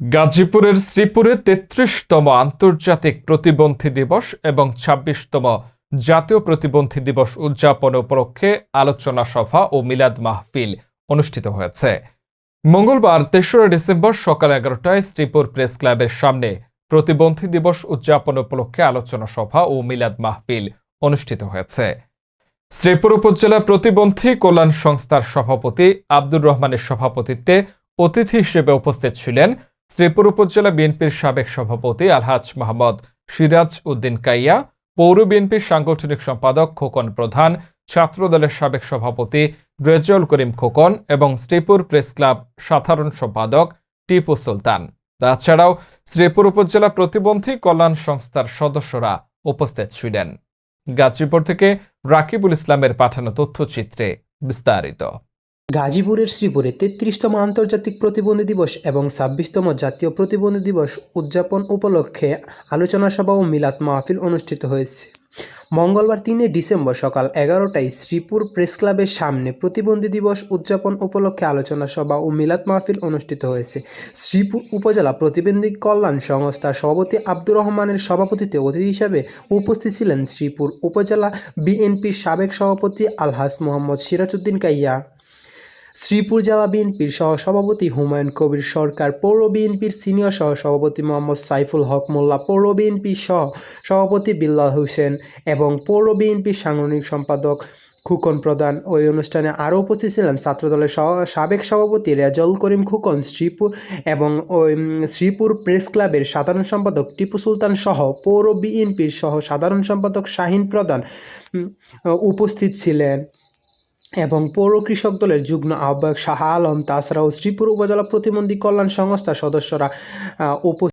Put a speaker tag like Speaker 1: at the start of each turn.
Speaker 1: গাজীপুরের শ্রীপুরে তেত্রিশতম আন্তর্জাতিক প্রতিবন্ধী দিবস এবং ছাব্বিশতম জাতীয় প্রতিবন্ধী দিবস উদযাপন উপলক্ষে আলোচনা সভা ও মিলাদ মাহফিল অনুষ্ঠিত হয়েছে। মঙ্গলবার তেসরা ডিসেম্বর সকাল এগারোটায় শ্রীপুর প্রেস ক্লাবের সামনে প্রতিবন্ধী দিবস উদযাপন উপলক্ষে আলোচনা সভা ও মিলাদ মাহফিল অনুষ্ঠিত হয়েছে। শ্রীপুর উপজেলা প্রতিবন্ধী কল্যাণ সংস্থার সভাপতি আব্দুর রহমানের সভাপতিত্বে অতিথি হিসেবে উপস্থিত ছিলেন শ্রীপুর উপজেলা বিএনপির সাবেক সভাপতি আলহাজ মোহাম্মদ সিরাজ উদ্দিন কাইয়া, পৌর বিএনপির সাংগঠনিক সম্পাদক খোকন প্রধান ছাত্রদলের সাবেক সভাপতি রেজল করিম খোকন এবং শ্রীপুর প্রেস ক্লাব সাধারণ সম্পাদক টিপু সুলতান। তাছাড়াও শ্রীপুর উপজেলা প্রতিবন্ধী কল্যাণ সংস্থার সদস্যরা উপস্থিত ছিলেন। গাজীপুর থেকে রাকিবুল ইসলামের পাঠানো তথ্যচিত্রে বিস্তারিত।
Speaker 2: গাজীপুরের শ্রীপুরে তেত্রিশতম আন্তর্জাতিক প্রতিবন্ধী দিবস এবং ছাব্বিশতম জাতীয় প্রতিবন্ধী দিবস উদযাপন উপলক্ষে আলোচনা সভা ও মিলাদ মাহফিল অনুষ্ঠিত হয়েছে। মঙ্গলবার তিনে ডিসেম্বর সকাল এগারোটায় শ্রীপুর প্রেস ক্লাবের সামনে প্রতিবন্ধী দিবস উদযাপন উপলক্ষে আলোচনা সভা ও মিলাদ মাহফিল অনুষ্ঠিত হয়েছে। শ্রীপুর উপজেলা প্রতিবন্ধী কল্যাণ সংস্থার সভাপতি আব্দুর রহমানের সভাপতিত্বে অতিথি হিসাবে উপস্থিত ছিলেন শ্রীপুর উপজেলা বিএনপির সাবেক সভাপতি আলহাস মোহাম্মদ সিরাজউদ্দিন কাইয়া। শ্রীপুর জেলা বিএনপির সহসভাপতি হুমায়ুন কবির সরকার, পৌর বিএনপির সিনিয়র সহসভাপতি মোহাম্মদ সাইফুল হক মোল্লা, পৌর বিএনপির সহ সভাপতি বিল্লাল হোসেন এবং পৌর বিএনপির সাংগঠনিক সম্পাদক খুকন প্রধান। ওই অনুষ্ঠানে আরও উপস্থিত ছিলেন ছাত্রদলের সাবেক সভাপতি রেজল করিম খুকন শ্রীপুর এবং ওই শ্রীপুর প্রেস ক্লাবের সাধারণ সম্পাদক টিপু সুলতান সহ পৌর বিএনপির সহ সাধারণ সম্পাদক শাহিন প্রধান উপস্থিত ছিলেন। এবং পৌর কৃষক দলের যুগ্ম আহ্বায়ক শাহ আলম, তাছাড়াও শ্রীপুর উপজেলা প্রতিমন্ত্রী কল্যাণ সংস্থার সদস্যরা উপস্থিত